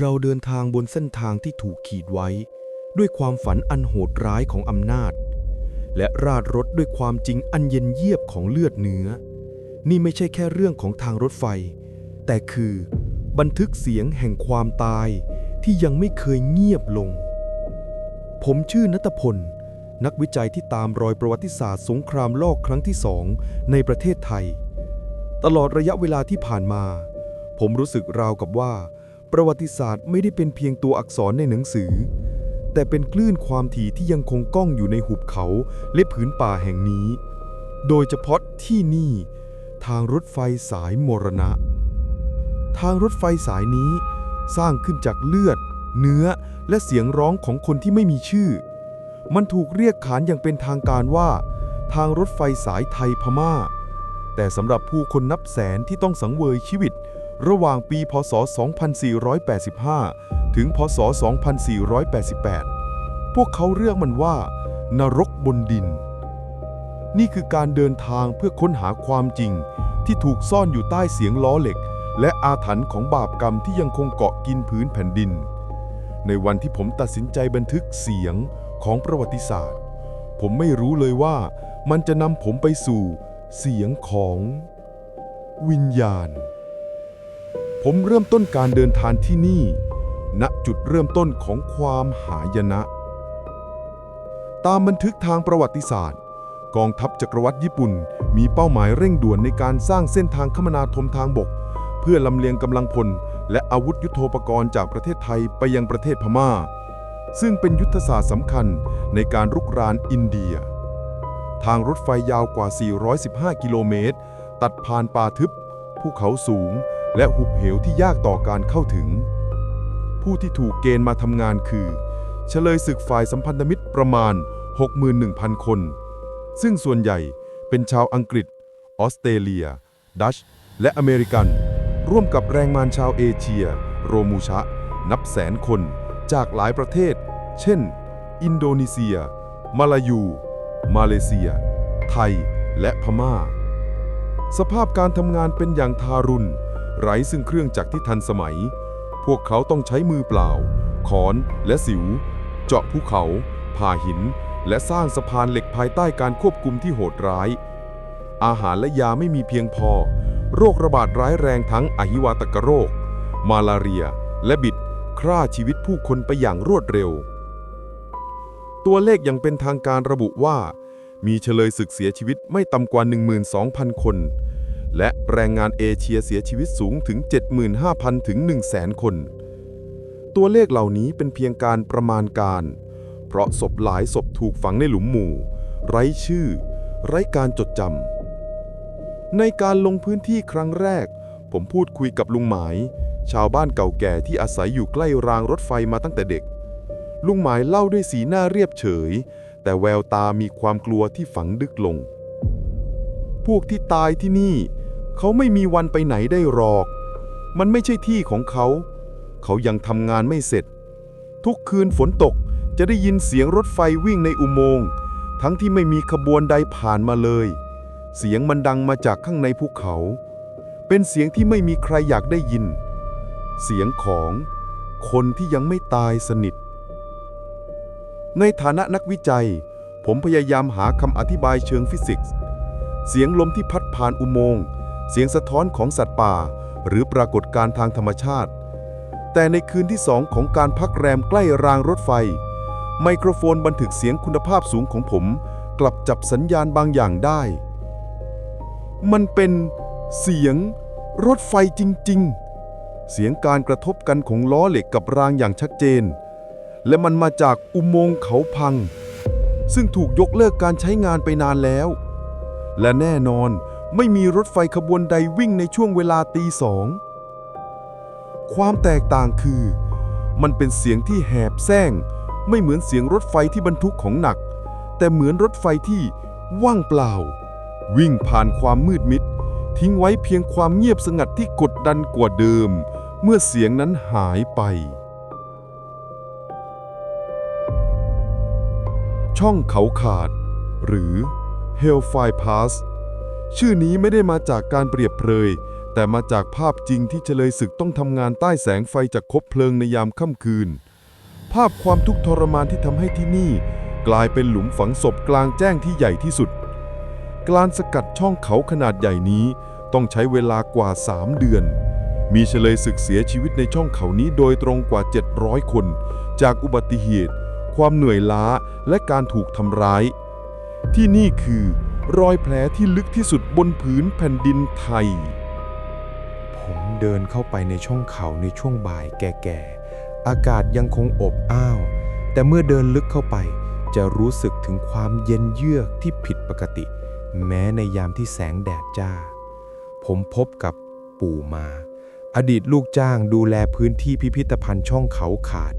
เราเดินทางบนเส้นทางที่ถูกขีดไว้ ด้วยความฝันอันโหดร้ายของอำนาจ และราดรถด้วยความจริงอันเย็นเยียบของเลือดเนื้อ นี่ไม่ใช่แค่เรื่องของทางรถไฟ แต่คือ บันทึกเสียงแห่งความตายที่ยังไม่เคยเงียบลง ผมชื่อนัตพล นักวิจัยที่ตามรอยประวัติศาสตร์สงครามโลกครั้งที่สองในประเทศไทย ตลอดระยะเวลาที่ผ่านมา ผมรู้สึกราวกับว่า ประวัติศาสตร์ไม่ได้เป็นเพียงตัวอักษรในหนังสือ แต่เป็นคลื่นความถี่ที่ยังคงก้องอยู่ในหุบเขาและผืนป่าแห่งนี้ โดยเฉพาะที่นี่ ทางรถไฟสายมรณะ ทางรถไฟสายนี้สร้างขึ้นจากเลือด เนื้อและเสียงร้องของคนที่ไม่มีชื่อ มันถูกเรียกขานอย่างเป็นทางการว่า ทางรถไฟสายไทยพม่า แต่สำหรับผู้คนนับแสนที่ต้องสังเวยชีวิต ระหว่างปีพศ 2485 ถึงพศ 2488 พวกเขาเรียกมันว่า นรกบนดิน นี่คือการเดินทางเพื่อค้นหาความจริง ที่ถูกซ่อนอยู่ใต้เสียงล้อเหล็ก และอาถรรพ์ของบาปกรรมที่ยังคงเกาะกินพื้นแผ่นดิน ในวันที่ผมตัดสินใจบันทึกเสียงของประวัติศาสตร์ ผมไม่รู้เลยว่ามันจะนำผมไปสู่เสียงของวิญญาณ ผมเริ่มต้นการเดินทางที่นี่ ณ จุดเริ่มต้นของความหายนะ ตามบันทึกทางประวัติศาสตร์ กองทัพจักรวรรดิญี่ปุ่น มีเป้าหมายเร่งด่วนในการสร้างเส้นทางคมนาคมทางบก เพื่อลำเลียงกำลังพล และอาวุธยุโทโธปกรณ์จากประเทศไทยไปยังประเทศพม่า ซึ่งเป็นยุทธศาสตร์สำคัญในการรุกรานอินเดีย ทางรถไฟยาวกว่า 415 กิโลเมตร ตัดผ่านป่าทึบ ภูเขาสูง และหุบเหวที่ยากต่อการเข้าถึง ผู้ที่ถูกเกณฑ์มาทำงานคือ เฉลยศึกฝ่ายสัมพันธมิตรประมาณ 61,000 คน ซึ่งส่วนใหญ่เป็นชาวอังกฤษ ออสเตรเลีย ดัช และอเมริกัน ร่วมกับแรงงานชาวเอเชีย โรมูชะ นับแสนคน จากหลายประเทศ เช่น อินโดนีเซีย มาลายู มาเลเซีย ไทย และพม่า สภาพการทำงานเป็นอย่างทารุณ ไร้ซึ่งเครื่องจักรที่ทันสมัย พวกเขาต้องใช้มือเปล่าขอนและสิว เจาะภูเขาผ่าหิน และสร้างสะพานเหล็กภายใต้การควบคุมที่โหดร้าย อาหารและยาไม่มีเพียงพอ โรคระบาดร้ายแรงทั้งอหิวาตกโรค มาลาเรีย และบิดฆ่าชีวิตผู้คนไปอย่างรวดเร็ว ตัวเลขยังเป็นทางการระบุว่า มีเฉลยศึกเสียชีวิตไม่ต่ำกว่า 12,000 คน และแรงงานเอเชียเสียชีวิตสูงถึง 75,000 ถึง 100,000 คน ตัวเลขเหล่านี้เป็นเพียงการประมาณการ เพราะศพหลายศพถูกฝังในหลุมหมู่ ไร้ชื่อ ไร้การจดจำ ในการลงพื้นที่ครั้งแรก ผมพูดคุยกับลุงหมาย ชาวบ้านเก่าแก่ที่อาศัยอยู่ใกล้รางรถไฟมาตั้งแต่เด็ก ลุงหมายเล่าด้วยสีหน้าเรียบเฉย แต่แววตามีความกลัวที่ฝังดึกลง พวกที่ตายที่นี่ เขาไม่มีวันไปไหนได้หรอก มันไม่ใช่ที่ของเขา เขายังทำงานไม่เสร็จ ทุกคืนฝนตกจะได้ยินเสียงรถไฟวิ่งในอุโมงค์ ทั้งที่ไม่มีขบวนใดผ่านมาเลย เสียงมันดังมาจากข้างในภูเขา เป็นเสียงที่ไม่มีใครอยากได้ยิน เสียงของคนที่ยังไม่ตายสนิท ในฐานะนักวิจัย ผมพยายามหาคำอธิบายเชิงฟิสิกส์ เสียงลมที่พัดผ่านอุโมงค์ เสียงสะท้อนของสัตว์ป่า หรือปรากฏการณ์ทางธรรมชาติ แต่ในคืนที่สองของการพักแรมใกล้รางรถไฟ ไมโครโฟนบันทึกเสียงคุณภาพสูงของผม กลับจับสัญญาณบางอย่างได้ มันเป็นเสียงรถไฟจริง ๆ เสียงการกระทบกันของล้อเหล็กกับรางอย่างชัดเจน และมันมาจากอุโมงค์เขาพัง ซึ่งถูกยกเลิกการใช้งานไปนานแล้ว และแน่นอน ไม่มีรถไฟขบวนใดวิ่งในช่วงเวลาตีสอง ความแตกต่างคือ มันเป็นเสียงที่แหบแซงไม่เหมือนเสียงรถไฟที่บรรทุกของหนัก แต่เหมือนรถไฟที่ว่างเปล่า วิ่งผ่านความมืดมิด ทิ้งไว้เพียงความเงียบสงัดที่กดดันกว่าเดิม เมื่อเสียงนั้นหายไป ช่องเขาขาด หรือ Hellfire Pass ชื่อนี้ไม่ได้มาจากการเปรียบเปรย แต่มาจากภาพจริงที่เฉลยศึกต้องทำงานใต้แสงไฟจากคบเพลิงในยามค่ำคืน ภาพความทุกข์ทรมานที่ทำให้ที่นี่ กลายเป็นหลุมฝังศพกลางแจ้งที่ใหญ่ที่สุด การสกัดช่องเขาขนาดใหญ่นี้ต้องใช้เวลากว่า 3 เดือน มีเฉลยศึกเสียชีวิตในช่องเขานี้โดยตรงกว่า 700 คน จากอุบัติเหตุ ความเหนื่อยล้าและการถูกทำร้าย ที่นี่คือ รอยแผลที่ลึกที่สุดบนผืนแผ่นดินไทย ผมเดินเข้าไปในช่องเขาในช่วงบ่ายแก่ๆ อากาศยังคงอบอ้าว แต่เมื่อเดินลึกเข้าไปจะรู้สึกถึงความเย็นเยือกที่ผิดปกติ แม้ในยามที่แสงแดดจ้า ผมพบกับปู่มา อดีตลูกจ้างดูแลพื้นที่พิพิธภัณฑ์ช่องเขาขาด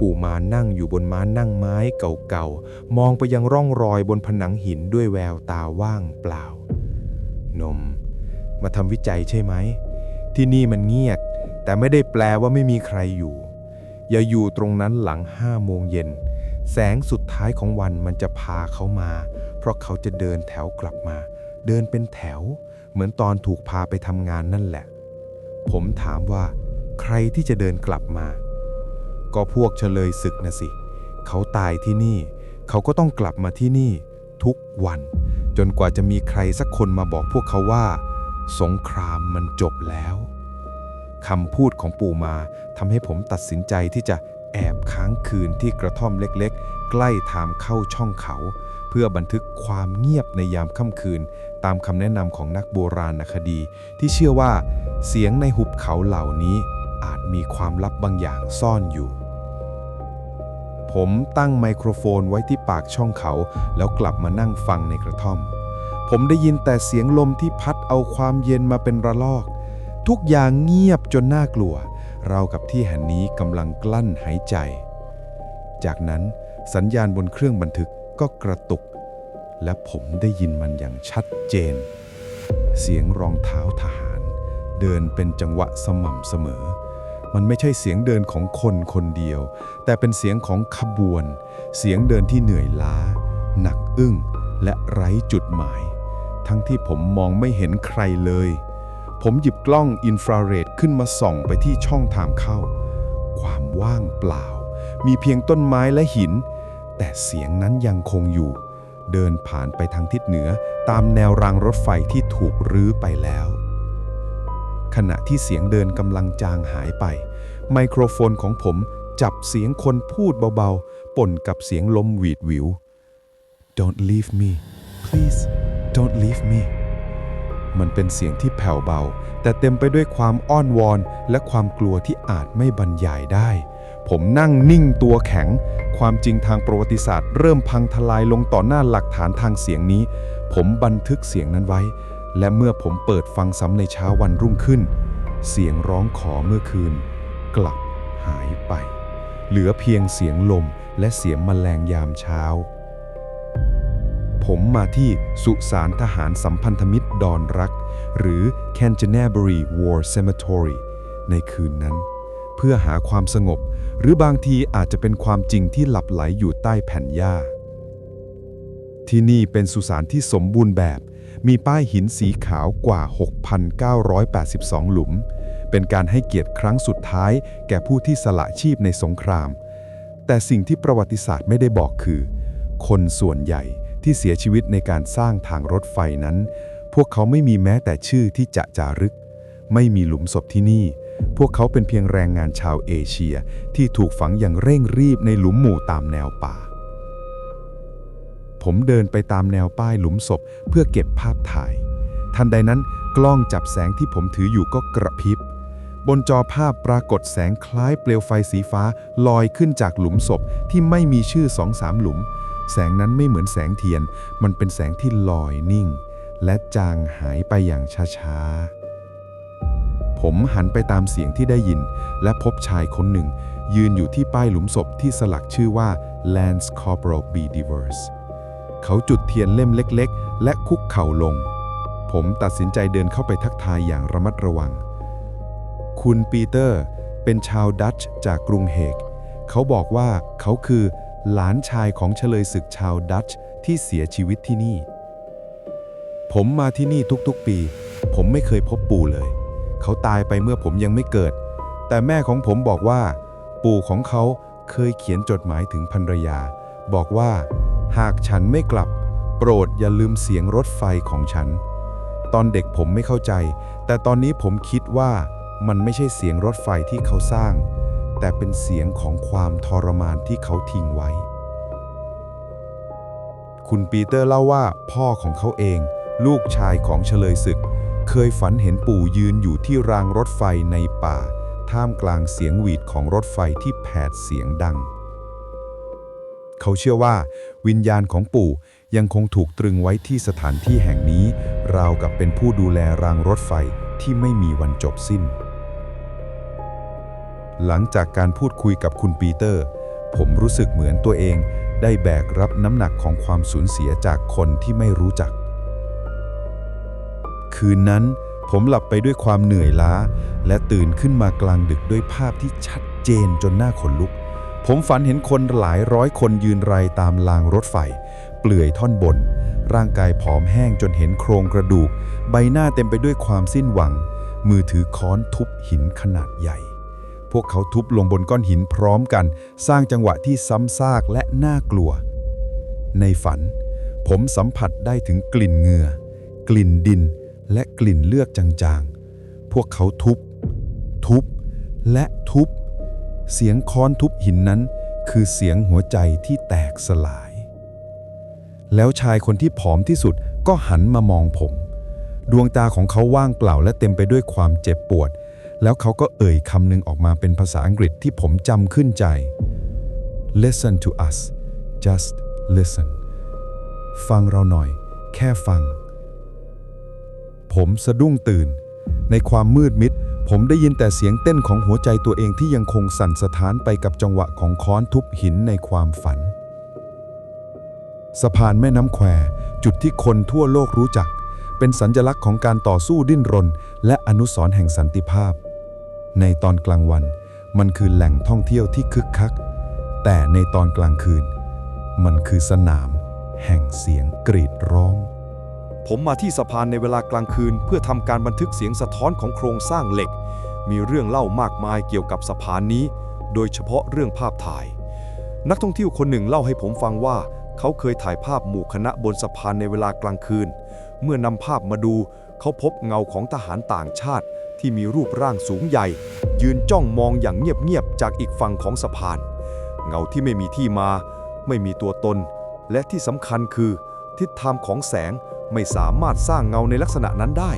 ปู่มานั่งอยู่บนม้านั่งไม้เก่าๆ มองไปยังร่องรอยบนผนังหินด้วยแววตาว่างเปล่า นม มาทำวิจัยใช่ไหม ที่นี่มันเงียบ แต่ไม่ได้แปลว่าไม่มีใครอยู่ อย่าอยู่ตรงนั้นหลังห้าโมงเย็น แสงสุดท้ายของวันมันจะพาเขามา เพราะเขาจะเดินแถวกลับมา เดินเป็นแถว เหมือนตอนถูกพาไปทำงานนั่นแหละ ผมถามว่า ใครที่จะเดินกลับมา ก็พวกเฉลยศึกนะสิ เขาตายที่นี่ เขาก็ต้องกลับมาที่นี่ ทุกวัน จนกว่าจะมีใครสักคนมาบอกพวกเขาว่า สงครามมันจบแล้วคำพูดของปู่มาทำให้ผมตัดสินใจที่จะแอบค้างคืนที่กระท่อมเล็กๆ ใกล้ทางเข้าช่องเขา เพื่อบันทึกความเงียบในยามค่ำคืน ตามคำแนะนำของนักโบราณคดี ที่เชื่อว่าเสียงในหุบเขาเหล่านี้อาจมีความลับบางอย่างซ่อนอยู่ ผมตั้งไมโครโฟนไว้ที่ปากช่องเขา แล้วกลับมานั่งฟังในกระท่อม ผมได้ยินแต่เสียงลมที่พัดเอาความเย็นมาเป็นระลอก ทุกอย่างเงียบจนน่ากลัว เรากับที่แห่งนี้กำลังกลั้นหายใจ จากนั้นสัญญาณบนเครื่องบันทึกก็กระตุก และผมได้ยินมันอย่างชัดเจน เสียงรองเท้าทหาร เดินเป็นจังหวะสม่ำเสมอ มันไม่ใช่เสียงเดินของคนคนเดียว แต่เป็นเสียงของขบวน เสียงเดินที่เหนื่อยล้า หนักอึ้ง และไร้จุดหมาย ทั้งที่ผมมองไม่เห็นใครเลย ผมหยิบกล้องอินฟราเรดขึ้นมาส่องไปที่ช่องทางเข้า ความว่างเปล่า มีเพียงต้นไม้และหิน แต่เสียงนั้นยังคงอยู่ เดินผ่านไปทางทิศเหนือตามแนวรางรถไฟที่ถูกรื้อไปแล้ว ขณะที่เสียงเดินกำลังจางหายไป ไมโครโฟนของผมจับเสียงคนพูดเบาๆ ป่นกับเสียงลมหวีดหวิว Don't leave me please don't leave me มันเป็นเสียงที่แผ่วเบา แต่เต็มไปด้วยความอ้อนวอน และความกลัวที่อาจไม่บรรยายได้ ผมนั่งนิ่งตัวแข็ง ความจริงทางประวัติศาสตร์เริ่มพังทลายลงต่อหน้าหลักฐานทางเสียงนี้ ผมบันทึกเสียงนั้นไว้ และเมื่อผมเปิดฟังซ้ำในเช้าวันรุ่งขึ้น เสียงร้องขอเมื่อคืน กลับหายไป เหลือเพียงเสียงลมและเสียงแมลงยามเช้า ผมมาที่สุสานทหารสัมพันธมิตรดอนรัก หรือ Canterbury War Cemetery ในคืนนั้น เพื่อหาความสงบ หรือบางทีอาจจะเป็นความจริงที่หลับไหลอยู่ใต้แผ่นหญ้าที่นี่เป็นสุสานที่สมบูรณ์แบบ มีป้ายหินสีขาวกว่า 6,982 หลุม เป็นการให้เกียรติครั้งสุดท้าย แก่ผู้ที่สละชีพในสงคราม แต่สิ่งที่ประวัติศาสตร์ไม่ได้บอกคือ คนส่วนใหญ่ที่เสียชีวิตในการสร้างทางรถไฟนั้น พวกเขาไม่มีแม้แต่ชื่อที่จะจารึก ไม่มีหลุมศพที่นี่ พวกเขาเป็นเพียงแรงงานชาวเอเชียที่ถูกฝังอย่างเร่งรีบในหลุมหมู่ตามแนวป่า ผมเดินไปตามแนวป้ายหลุมศพเพื่อเก็บภาพถ่าย ทันใดนั้นกล้องจับแสงที่ผมถืออยู่ก็กระพริบ บนจอภาพปรากฏแสงคล้ายเปลวไฟสีฟ้าลอยขึ้นจากหลุมศพที่ไม่มีชื่อสองสามหลุม แสงนั้นไม่เหมือนแสงเทียน มันเป็นแสงที่ลอยนิ่ง และจางหายไปอย่างช้าๆ ผมหันไปตามเสียงที่ได้ยิน และพบชายคนหนึ่ง ยืนอยู่ที่ป้ายหลุมศพที่สลักชื่อว่า Lance Corporal B. Divers เขาจุดเทียนเล่มเล็ก ๆ และคุกเข่าลง ผมตัดสินใจเดินเข้าไปทักทายอย่างระมัดระวัง คุณปีเตอร์เป็นชาวดัตช์จากกรุงเฮก เขาบอกว่าเขาคือหลานชายของเฉลยศึกชาวดัตช์ที่เสียชีวิตที่นี่ ผมมาที่นี่ทุกๆปี ผมไม่เคยพบปู่เลย เขาตายไปเมื่อผมยังไม่เกิด แต่แม่ของผมบอกว่า ปู่ของเขาเคยเขียนจดหมายถึงภรรยา บอกว่า หากฉันไม่กลับ โปรดอย่าลืมเสียงรถไฟของฉัน ตอนเด็กผมไม่เข้าใจ แต่ตอนนี้ผมคิดว่ามันไม่ใช่เสียงรถไฟที่เขาสร้าง แต่เป็นเสียงของความทรมานที่เขาทิ้งไว้ คุณปีเตอร์เล่าว่าพ่อของเขาเอง ลูกชายของเฉลยศึก เคยฝันเห็นปู่ยืนอยู่ที่รางรถไฟในป่า ท่ามกลางเสียงหวีดของรถไฟที่แผดเสียงดัง เขาเชื่อว่าวิญญาณของปู่ยังคงถูกตรึงไว้ที่สถานที่แห่งนี้ ราวกับเป็นผู้ดูแลรางรถไฟที่ไม่มีวันจบสิ้น หลังจากการพูดคุยกับคุณปีเตอร์ ผมรู้สึกเหมือนตัวเองได้แบกรับน้ำหนักของความสูญเสียจากคนที่ไม่รู้จัก คืนนั้นผมหลับไปด้วยความเหนื่อยล้า และตื่นขึ้นมากลางดึกด้วยภาพที่ชัดเจนจนหน้าขนลุก ผมฝันเห็นคนหลายร้อยคนยืนรายตามรางรถไฟ เปลือยท่อนบน ร่างกายผอมแห้งจนเห็นโครงกระดูก ใบหน้าเต็มไปด้วยความสิ้นหวัง มือถือค้อนทุบหินขนาดใหญ่ พวกเขาทุบลงบนก้อนหินพร้อมกัน สร้างจังหวะที่ซ้ำซากและน่ากลัว ในฝัน ผมสัมผัสได้ถึงกลิ่นเหงื่อ กลิ่นดิน และกลิ่นเลือดจางๆ พวกเขาทุบ ทุบ และทุบ เสียงค้อนทุบหินนั้น คือเสียงหัวใจที่แตกสลาย แล้วชายคนที่ผอมที่สุดก็หันมามองผม ดวงตาของเขาว่างเปล่าและเต็มไปด้วยความเจ็บปวด แล้วเขาก็เอ่ยคำหนึ่งออกมาเป็นภาษาอังกฤษที่ผมจำขึ้นใจ Listen to us just listen ฟังเราหน่อย แค่ฟัง ผมสะดุ้งตื่น ในความมืดมิด ผมได้ยินแต่เสียงเต้นของหัวใจตัวเองที่ยังคงสั่นสะท้านไปกับจังหวะของค้อนทุบหินในความฝัน สะพานแม่น้ำแควจุดที่คนทั่วโลกรู้จัก เป็นสัญลักษณ์ของการต่อสู้ดิ้นรน และอนุสรณ์แห่งสันติภาพ ในตอนกลางวัน มันคือแหล่งท่องเที่ยวที่คึกคัก แต่ในตอนกลางคืน มันคือสนาม แห่งเสียงกรีดร้อง ผมมาที่สะพานในเวลากลางคืน เพื่อทำการบันทึกเสียงสะท้อนของโครงสร้างเหล็ก มีเรื่องเล่ามากมายเกี่ยวกับสะพานนี้ โดยเฉพาะเรื่องภาพถ่าย นักท่องเที่ยวคนหนึ่งเล่าให้ผมฟังว่า เขาเคยถ่ายภาพหมู่คณะบนสะพานในเวลากลางคืน เมื่อนำภาพมาดูเขาพบเงาของทหารต่างชาติ ที่มีรูปร่างสูงใหญ่ ยืนจ้องมองอย่างเงียบๆจากอีกฝั่งของสะพาน เงาที่ไม่มีที่มา ไม่มีตัวตน และที่สำคัญคือ ทิศทางของแสง ไม่สามารถสร้างเงาในลักษณะนั้นได้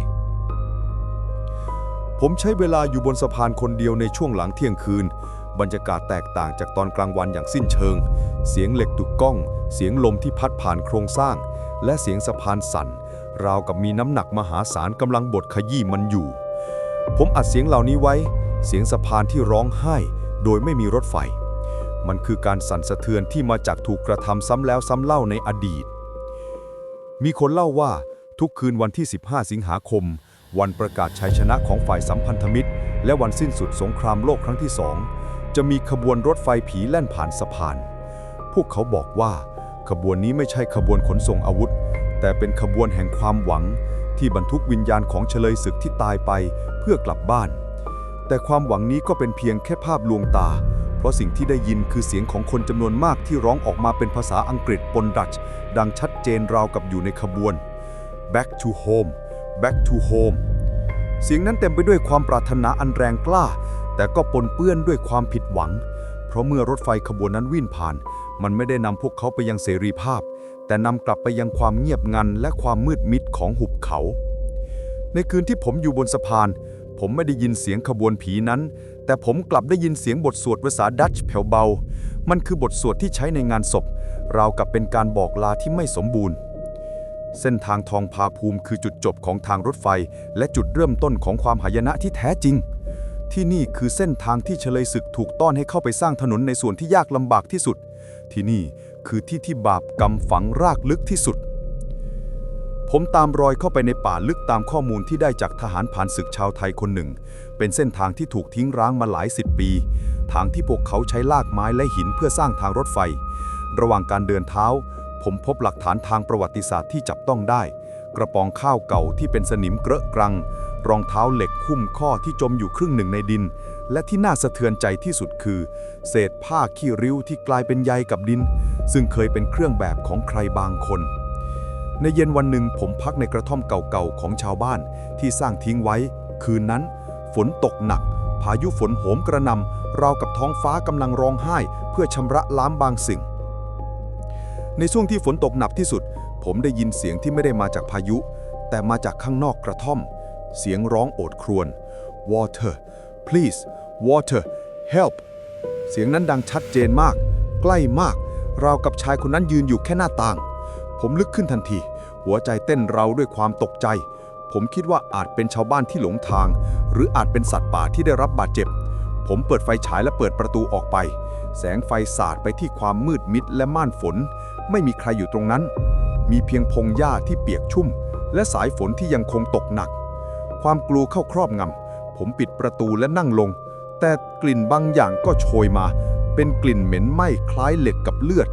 ผมใช้เวลาอยู่บนสะพานคนเดียวในช่วงหลังเที่ยงคืน บรรยากาศแตกต่างจากตอนกลางวันอย่างสิ้นเชิง เสียงเหล็กตุกก้อง เสียงลมที่พัดผ่านโครงสร้าง และเสียงสะพานสั่น ราวกับมีน้ำหนักมหาศาลกำลังบดขยี้มันอยู่ ผมอัดเสียงเหล่านี้ไว้ เสียงสะพานที่ร้องไห้ โดยไม่มีรถไฟ มันคือการสั่นสะเทือนที่มาจากถูกกระทำซ้ำแล้วซ้ำเล่าในอดีต มีคนเล่าว่าทุกคืนวันที่ 15 สิงหาคม วันประกาศชัยชนะของฝ่ายสัมพันธมิตร และวันสิ้นสุดสงครามโลกครั้งที่สองจะมีขบวนรถไฟผีแล่นผ่านสะพาน พวกเขาบอกว่า ขบวนนี้ไม่ใช่ขบวนขนส่งอาวุธ แต่เป็นขบวนแห่งความหวัง ที่บรรทุกวิญญาณของเฉลยศึกที่ตายไปเพื่อกลับบ้าน แต่ความหวังนี้ก็เป็นเพียงแค่ภาพลวงตา เพราะสิ่งที่ได้ยินคือเสียงของคนจำนวนมากที่ร้องออกมาเป็นภาษาอังกฤษปนดัตช์ดังชัดเจนราวกับอยู่ในขบวน Back to home Back to home เสียงนั้นเต็มไปด้วยความปรารถนาอันแรงกล้า แต่ก็ปนเปื้อนด้วยความผิดหวัง เพราะเมื่อรถไฟขบวนนั้นวิ่งผ่าน มันไม่ได้นำพวกเขาไปยังเสรีภาพ แต่นำกลับไปยังความเงียบงันและความมืดมิดของหุบเขา ในคืนที่ผมอยู่บนสะพาน ผมไม่ได้ยินเสียงขบวนผีนั้น แต่ผมกลับได้ยินเสียงบทสวดภาษาดัตช์แผ่วเบา มันคือบทสวดที่ใช้ในงานศพ ราวกับเป็นการบอกลาที่ไม่สมบูรณ์ เส้นทางทองพาภูมิคือจุดจบของทางรถไฟ และจุดเริ่มต้นของความหายนะที่แท้จริง ที่นี่คือเส้นทางที่เฉลยศึกถูกต้อนให้เข้าไปสร้างถนนในส่วนที่ยากลำบากที่สุด ที่นี่คือที่ที่บาปกรรมฝังรากลึกที่สุด ผมตามรอยเข้าไปในป่าลึกตามข้อมูลที่ได้จากทหารผ่านศึกชาวไทยคนหนึ่ง เป็นเส้นทางที่ถูกทิ้งร้างมาหลายสิบปี ทางที่พวกเขาใช้ลากไม้และหินเพื่อสร้างทางรถไฟ ระหว่างการเดินเท้า ผมพบหลักฐานทางประวัติศาสตร์ที่จับต้องได้ กระปองข้าวเก่าที่เป็นสนิมเกรอะกรัง รองเท้าเหล็กหุ้มข้อที่จมอยู่ครึ่งหนึ่งในดิน และที่น่าสะเทือนใจที่สุดคือ เศษผ้าขี้ริ้วที่กลายเป็นใยกับดิน ซึ่งเคยเป็นเครื่องแบบของใครบางคน ในเย็นวันหนึ่งผมพักในกระท่อมเก่าๆของชาวบ้านที่สร้างทิ้งไว้ คืนนั้น ฝนตกหนัก พายุฝนโหมกระหนำราวกับท้องฟ้ากำลังร้องไห้ เพื่อชำระล้างบางสิ่ง ในช่วงที่ฝนตกหนักที่สุด ผมได้ยินเสียงที่ไม่ได้มาจากพายุ แต่มาจากข้างนอกกระท่อม เสียงร้องโอดครวญ water please water help เสียงนั้นดังชัดเจนมาก ใกล้มาก ราวกับชายคนนั้นยืนอยู่แค่หน้าต่าง ผมลึกขึ้นทันที หัวใจเต้นเราด้วยความตกใจ ผมคิดว่าอาจเป็นชาวบ้านที่หลงทาง หรืออาจเป็นสัตว์ป่าที่ได้รับบาดเจ็บ ผมเปิดไฟฉายและเปิดประตูออกไป แสงไฟสาดไปที่ความมืดมิดและม่านฝน ไม่มีใครอยู่ตรงนั้น มีเพียงพงหญ้าที่เปียกชุ่ม และสายฝนที่ยังคงตกหนัก ความกลัวเข้าครอบงำผมปิดประตูและนั่งลง แต่กลิ่นบางอย่างก็โชยมา เป็นกลิ่นเหม็นไหม้คล้ายเหล็กกับเลือด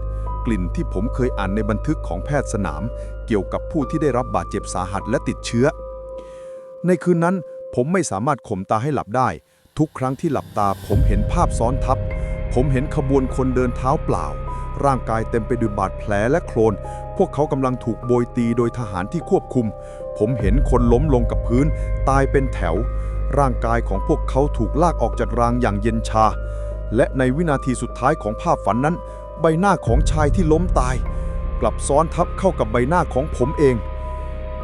กลิ่นที่ผมเคยอ่านในบันทึกของแพทย์สนาม เกี่ยวกับผู้ที่ได้รับบาดเจ็บสาหัสและติดเชื้อ ในคืนนั้นผมไม่สามารถข่มตาให้หลับได้ ทุกครั้งที่หลับตาผมเห็นภาพซ้อนทับ ผมเห็นขบวนคนเดินเท้าเปล่า ร่างกายเต็มไปด้วยบาดแผลและโคลน พวกเขากำลังถูกโบยตีโดยทหารที่ควบคุม ผมเห็นคนล้มลงกับพื้น ตายเป็นแถว ร่างกายของพวกเขาถูกลากออกจากรางอย่างเย็นชา และในวินาทีสุดท้ายของภาพฝันนั้น ใบหน้าของชายที่ล้มตาย กลับซ้อนทับเข้ากับใบหน้าของผมเอง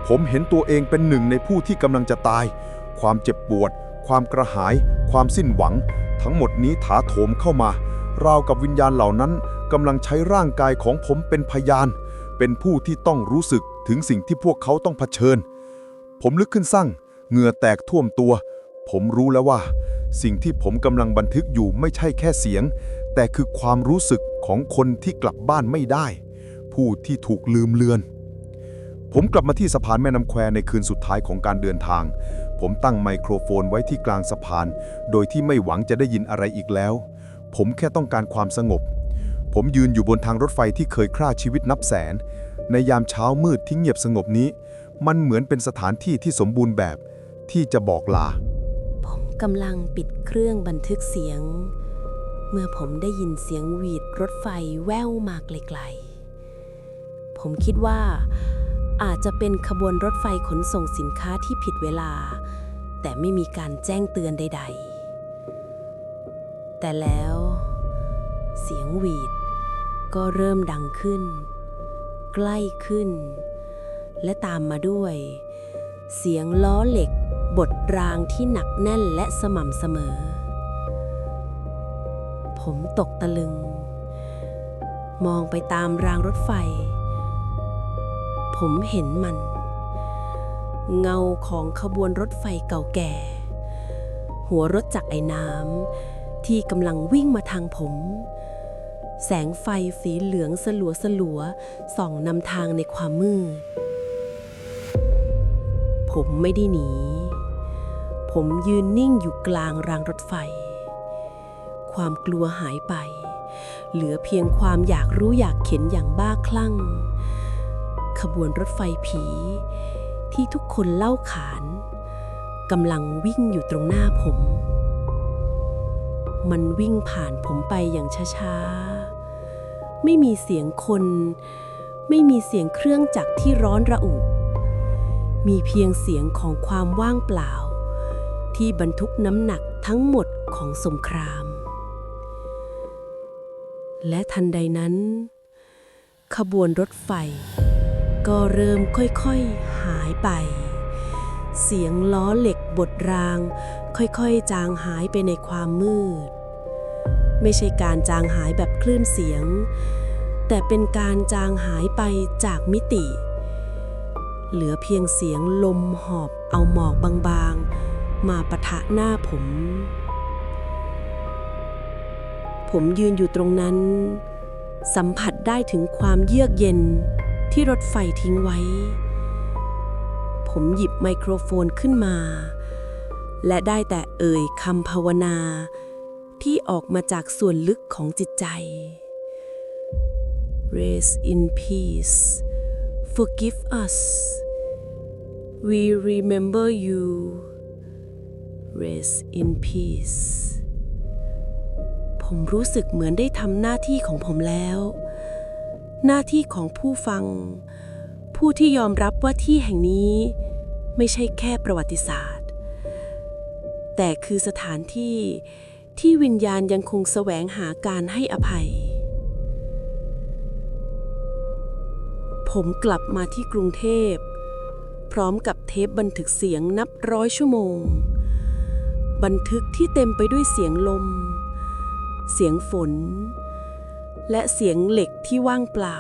ผมเห็นตัวเองเป็นหนึ่งในผู้ที่กำลังจะตาย ความเจ็บปวด ความกระหาย ความสิ้นหวัง ทั้งหมดนี้ถาโถมเข้ามา ราวกับวิญญาณเหล่านั้นกำลังใช้ร่างกายของผมเป็นพยาน เป็นผู้ที่ต้องรู้สึกถึงสิ่งที่พวกเขาต้องเผชิญ ผมลึกขึ้นสั่งเหงื่อแตกท่วมตัว ผมรู้แล้วว่า สิ่งที่ผมกำลังบันทึกอยู่ไม่ใช่แค่เสียง แต่คือความรู้สึกของคนที่กลับบ้านไม่ได้ ผู้ที่ถูกลืมเลือน ผมกลับมาที่สะพานแม่น้ำแควในคืนสุดท้ายของการเดินทาง ผมตั้งไมโครโฟนไว้ที่กลางสะพาน โดยที่ไม่หวังจะได้ยินอะไรอีกแล้ว ผมแค่ต้องการความสงบ ผมยืนอยู่บนทางรถไฟที่เคยฆ่าชีวิตนับแสน ในยามเช้ามืดที่เงียบสงบนี้ มันเหมือนเป็นสถานที่ที่สมบูรณ์แบบที่จะบอกลา ผมกำลังปิดเครื่องบันทึกเสียง เมื่อผมได้ยินเสียงหวีดรถไฟแว่วมาไกลๆ ผมคิดว่า อาจจะเป็นขบวนรถไฟขนส่งสินค้าที่ผิดเวลา แต่ไม่มีการแจ้งเตือนใด ๆ แต่แล้ว เสียงหวีดก็เริ่มดังขึ้น ใกล้ขึ้น และตามมาด้วย เสียงล้อเหล็กบทรางที่หนักแน่นและสม่ำเสมอ ผมตกตะลึง มองไปตามรางรถไฟ ผมเห็นมัน เงาของขบวนรถไฟเก่าแก่ หัวรถจักรไอ้น้ำที่กำลังวิ่งมาทางผม แสงไฟสีเหลืองสลัวสลัวส่องนำทางในความมืด ผมไม่ได้หนี ผมยืนนิ่งอยู่กลางรางรถไฟ ความกลัวหายไป เหลือเพียงความอยากรู้อยากเข็นอย่างบ้าคลั่ง ขบวนรถไฟผี ที่ทุกคนเล่าขานกำลังวิ่งอยู่ตรงหน้าผม มันวิ่งผ่านผมไปอย่างช้าๆ ไม่มีเสียงคน ไม่มีเสียงเครื่องจักรที่ร้อนระอุ มีเพียงเสียงของความว่างเปล่า ที่บรรทุกน้ำหนักทั้งหมดของสงคราม และทันใดนั้น ขบวนรถไฟ ก็เริ่มค่อยๆหายไป เสียงล้อเหล็กบดราง ค่อยๆ จางหายไปในความมืด ไม่ใช่การจางหายแบบคลื่นเสียง แต่เป็นการจางหายไปจากมิติ เหลือเพียงเสียงลมหอบเอาหมอกบางๆ มาปะทะหน้าผม ผมยืนอยู่ตรงนั้น สัมผัสได้ถึงความเยือกเย็นที่รถไฟทิ้งไว้ ผมหยิบไมโครโฟนขึ้นมา และได้แต่เอ่ยคำภาวนา ที่ออกมาจากส่วนลึกของจิตใจ Rest in peace forgive us we remember you rest in peace ผมรู้สึกเหมือนได้ทำหน้าที่ของผมแล้ว หน้าที่ของผู้ฟัง ผู้ที่ยอมรับว่าที่แห่งนี้ ไม่ใช่แค่ประวัติศาสตร์ แต่คือสถานที่ที่วิญญาณยังคงแสวงหาการให้อภัย ผมกลับมาที่กรุงเทพ พร้อมกับเทปบันทึกเสียงนับร้อยชั่วโมง บันทึกที่เต็มไปด้วยเสียงลม สียงฝน และเสียงเหล็กที่ว่างเปล่า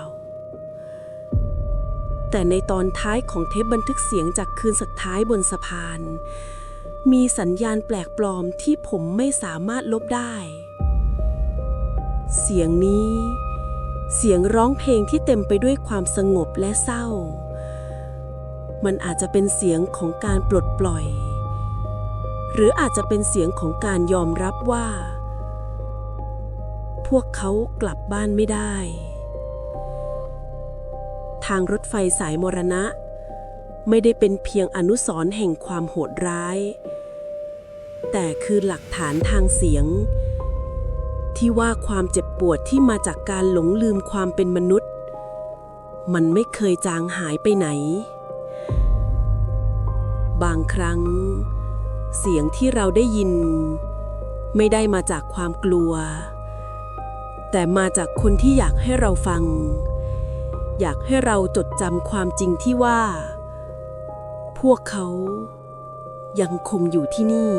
แต่ในตอนท้ายของเทปบันทึกเสียงจากคืนสุดท้ายบนสะพาน มีสัญญาณแปลกปลอมที่ผมไม่สามารถลบได้ เสียงนี้ เสียงร้องเพลงที่เต็มไปด้วยความสงบและเศร้า มันอาจจะเป็นเสียงของการปลดปล่อย หรืออาจจะเป็นเสียงของการยอมรับว่า พวกเขากลับบ้านไม่ได้ ทางรถไฟสายมรณะ ไม่ได้เป็นเพียงอนุสรณ์แห่งความโหดร้าย แต่คือหลักฐานทางเสียง ที่ว่าความเจ็บปวดที่มาจากการหลงลืมความเป็นมนุษย์ มันไม่เคยจางหายไปไหน บางครั้ง เสียงที่เราได้ยินไม่ได้มาจากความกลัว แต่มาจากคนที่อยากให้เราฟัง อยากให้เราจดจำความจริงที่ว่า พวกเขายังคงอยู่ที่นี่